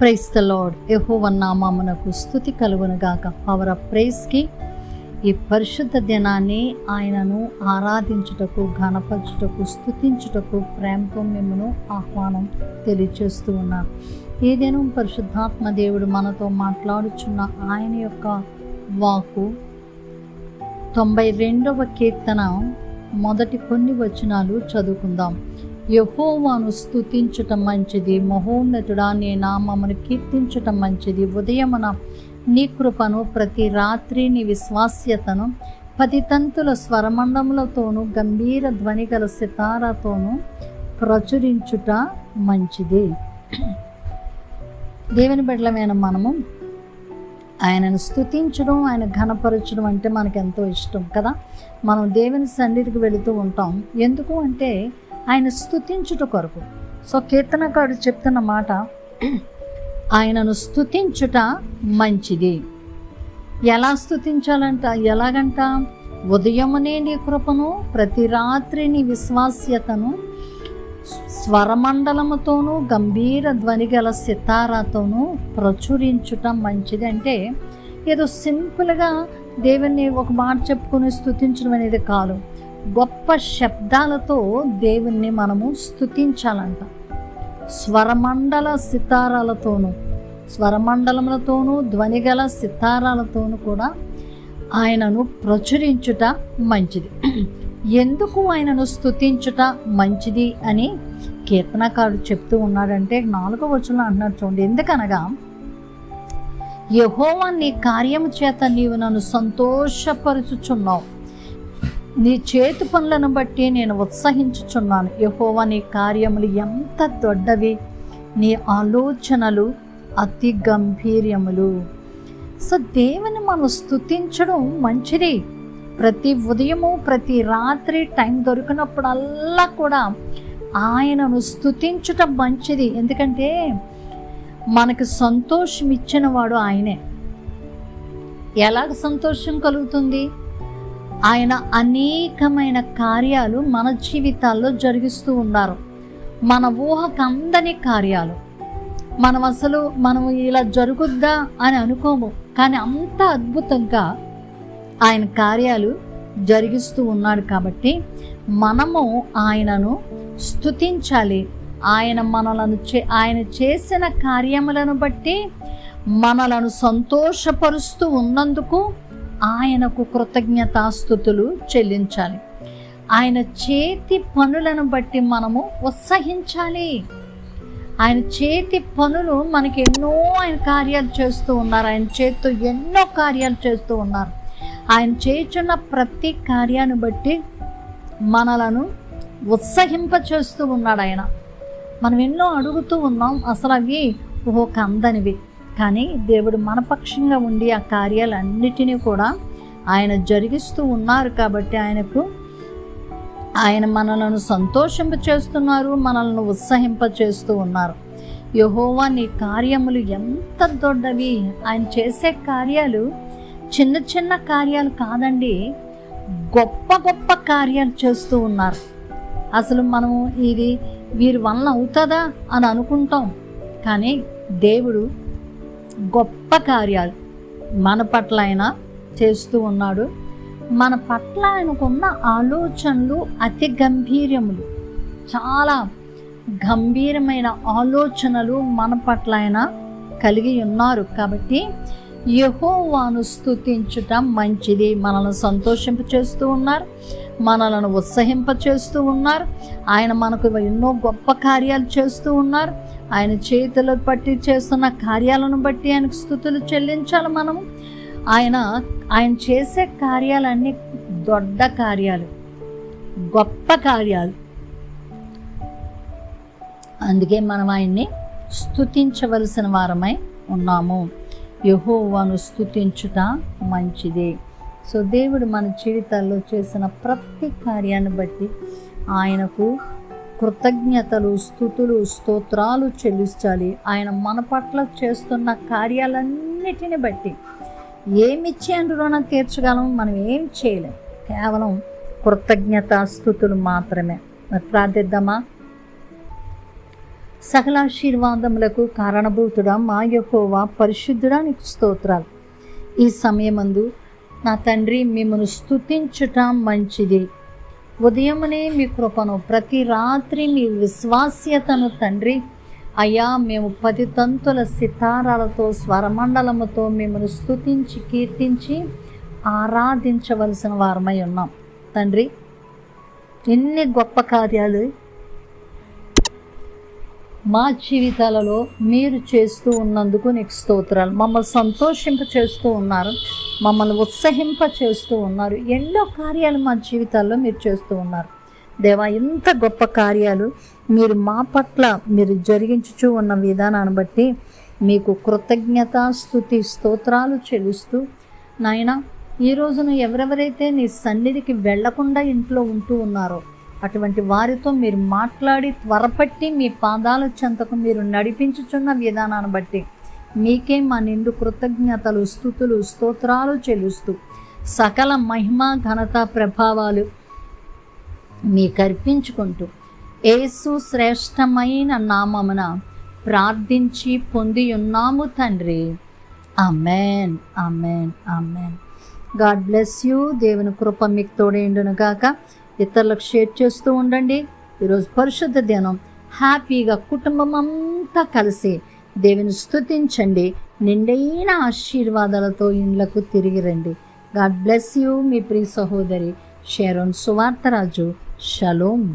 Price the lord యెహోవా నామమునకు స్థుతి కలుగును గాక. పవర్ ఆఫ్ ప్రైస్కి ఈ పరిశుద్ధ దినాన్ని ఆయనను ఆరాధించుటకు ఘనపరచుటకు స్థుతించుటకు ప్రేమతో మిమ్మను ఆహ్వానం తెలియచేస్తూ ఉన్నాను ఏదేనో పరిశుద్ధాత్మ దేవుడు మనతో మాట్లాడుచున్న ఆయన యొక్క వాకు తొంభై రెండవ కీర్తన మొదటి కొన్ని వచనాలు చదువుకుందాం. యహోవాను స్థుతించటం మంచిది. మహోన్నతుడా నీ నామమును కీర్తించటం మంచిది. ఉదయమున నీ కృపను ప్రతి రాత్రి నీ విశ్వాస్యతను పది తంతుల స్వరమండములతోనూ గంభీర ధ్వని గల సితారాతోనూ ప్రచురించుట మంచిది. దేవుని బిడ్డలమైన మనము ఆయనను స్థుతించడం ఆయన ఘనపరచడం అంటే మనకు ఎంతో ఇష్టం కదా. మనం దేవుని సన్నిధికి వెళుతూ ఉంటాం. ఎందుకు అంటే ఆయన స్థుతించుట కొరకు. సో కీర్తనకాడు చెప్తున్న మాట ఆయనను స్థుతించుట మంచిది. ఎలా స్థుతించాలంట ఎలాగంట? ఉదయమునే నీ కృపను ప్రతి రాత్రి నీ విశ్వాస్యతను స్వరమండలముతోనూ గంభీర ధ్వని గల సితారాతోనూ ప్రచురించుట మంచిది. అంటే ఏదో సింపుల్గా దేవుణ్ణి ఒక మాట చెప్పుకొని స్థుతించడం అనేది కాదు. గొప్ప శబ్దాలతో దేవుణ్ణి మనము స్థుతించాలంట స్వరమండల సితారాలతోనూ స్వరమండలములతోనూ ధ్వనిగల సితారాలతోనూ కూడా ఆయనను ప్రచురించుట మంచిది. ఎందుకు ఆయనను స్థుతించుట మంచిది అని కీర్తనకారుడు చెప్తూ ఉన్నాడంటే నాలుగో వచనంలో అంటున్నాడు చూడండి. ఎందుకనగా యహోవా నీ కార్యము చేత నీవు నన్ను సంతోషపరుచుచున్నావు. నీ చేతి పనులను బట్టి నేను ఉత్సహించుచున్నాను. యహోవా నీ కార్యములు ఎంత దొడ్డవి. నీ ఆలోచనలు అతి గంభీర్యములు. సో దేవుని మనం స్థుతించడం మంచిది. ప్రతి ఉదయము ప్రతి రాత్రి టైం దొరికినప్పుడల్లా కూడా ఆయనను స్థుతించటం మంచిది. ఎందుకంటే మనకు సంతోషం ఇచ్చిన వాడు ఆయనే. ఎలాగ సంతోషం కలుగుతుంది? ఆయన అనేకమైన కార్యాలు మన జీవితాల్లో జరిగిస్తూ ఉన్నారు. మన ఊహకు అందని కార్యాలు. మనం అసలు మనం ఇలా జరుగుద్దా అని అనుకోము. కానీ అంత అద్భుతంగా ఆయన కార్యాలు జరిగిస్తూ ఉన్నాడు కాబట్టి మనము ఆయనను స్థుతించాలి ఆయన మనలను చే ఆయన చేసిన కార్యములను బట్టి మనలను సంతోషపరుస్తూ ఉన్నందుకు ఆయనకు కృతజ్ఞతాస్థుతులు చెల్లించాలి. ఆయన చేతి పనులను బట్టి మనము ఉత్సహించాలి. ఆయన చేతి పనులు మనకి ఎన్నో ఆయన కార్యాలు చేస్తూ ఉన్నారు. ఆయన చేతితో ఎన్నో కార్యాలు చేస్తూ ఉన్నారు. ఆయన చేస్తున్న ప్రతి కార్యాన్ని బట్టి మనలను ఉత్సహింప చేస్తూ ఉన్నాడు ఆయన. మనం ఎన్నో అడుగుతూ ఉన్నాం అసలు అవి ఒక అందనివి. కానీ దేవుడు మనపక్షంగా ఉండి ఆ కార్యాలన్నిటినీ కూడా ఆయన జరిగిస్తూ ఉన్నారు కాబట్టి ఆయనకు ఆయన మనలను సంతోషింప చేస్తున్నారు మనల్ని ఉత్సహింప చేస్తూ ఉన్నారు. యహోవా నీ కార్యములు ఎంత దొడ్డవి. ఆయన చేసే కార్యాలు చిన్న చిన్న కార్యాలు కాదండి గొప్ప గొప్ప కార్యాలు చేస్తూ ఉన్నారు. అసలు మనము ఇది వీరి వలన అవుతుందా అని అనుకుంటాం. కానీ దేవుడు గొప్ప కార్యాలు. మన పట్ల ఆయన చేస్తూ ఉన్నాడు. మన పట్ల ఆయనకున్న ఆలోచనలు అతి గంభీరములు. చాలా గంభీరమైన ఆలోచనలు మన పట్ల ఆయన కలిగి ఉన్నారు. కాబట్టి యహోవాను స్థుతించుట మంచిది. మనల్ని సంతోషింపచేస్తూ ఉన్నారు. మనలను ఉత్సహింప చేస్తూ ఉన్నారు. ఆయన మనకు ఎన్నో గొప్ప కార్యాలు చేస్తూ ఉన్నారు. ఆయన చేతులు పట్టి చేస్తున్న కార్యాలను బట్టి ఆయనకు స్థుతులు చెల్లించాలి మనము. ఆయన ఆయన చేసే కార్యాలన్నీ దొడ్డ కార్యాలు గొప్ప కార్యాలు. అందుకే మనం ఆయన్ని స్థుతించవలసిన వారమై ఉన్నాము. యహోవాను స్థుతించుట మంచిదే. సో దేవుడు మన జీవితాల్లో చేసిన ప్రతి కార్యాన్ని బట్టి ఆయనకు కృతజ్ఞతలు స్థుతులు స్తోత్రాలు చెల్లించాలి. ఆయన మన పట్ల చేస్తున్న కార్యాలన్నిటిని బట్టి ఏమిచ్చి అని రుణం తీర్చగలం? మనం ఏం చేయలేం. కేవలం కృతజ్ఞత స్థుతులు మాత్రమే. మరి ప్రార్థిద్దామా? సకలాశీర్వాదములకు కారణభూతుడా మా యొక్క పరిశుద్ధుడా నీకు స్తోత్రాలు. ఈ సమయమందు నా తండ్రి మిమ్మను స్థుతించటం మంచిది. ఉదయమునే మీ కృపను ప్రతి రాత్రి మీ విశ్వాస్యతను తండ్రి. అయ్యా మేము పది తంతుల సితారాలతో స్వరమండలముతో మిమ్మల్ని స్థుతించి కీర్తించి ఆరాధించవలసిన వారమై ఉన్నాం. తండ్రి ఎన్ని గొప్ప కార్యాలు మా జీవితాలలో మీరు చేస్తూ ఉన్నందుకు నీకు స్తోత్రాలు. మమ్మల్ని సంతోషింప చేస్తూ ఉన్నారు. మమ్మల్ని ఉత్సహింప చేస్తూ ఉన్నారు. ఎన్నో కార్యాలు మా జీవితాల్లో మీరు చేస్తూ ఉన్నారు. దేవా ఇంత గొప్ప కార్యాలు మీరు మా పట్ల మీరు జరిగించుచూ ఉన్న విధానాన్ని బట్టి మీకు కృతజ్ఞత స్థుతి స్తోత్రాలు చెల్లిస్తూ నాయన ఈ రోజున ఎవరెవరైతే నీ సన్నిధికి వెళ్ళకుండా ఇంట్లో ఉంటూ ఉన్నారో అటువంటి వారితో మీరు మాట్లాడి త్వరపట్టి మీ పాదాల చెంతకు మీరు నడిపించుచున్న విధానాన్ని బట్టి మీకే మా నిండు కృతజ్ఞతలు స్థుతులు స్తోత్రాలు చెల్లిస్తూ సకల మహిమ ఘనత ప్రభావాలు మీ కర్పించుకుంటూ ఏసు శ్రేష్టమైన నామమున ప్రార్థించి పొంది ఉన్నాము తండ్రి. Amen amen amen God bless you. దేవుని కృప మీకు తోడేండును గాక. ఇతరులకు షేర్ చేస్తూ ఉండండి. ఈరోజు పరిశుద్ధ దినం. హ్యాపీగా కుటుంబం అంతా కలిసి దేవుని స్తుతించండి. నిండైన ఆశీర్వాదాలతో ఇండ్లకు తిరిగి రండి. గాడ్ బ్లెస్ యూ మీ ప్రియ సహోదరి షేరోన్ సువార్తరాజు. షలోమ్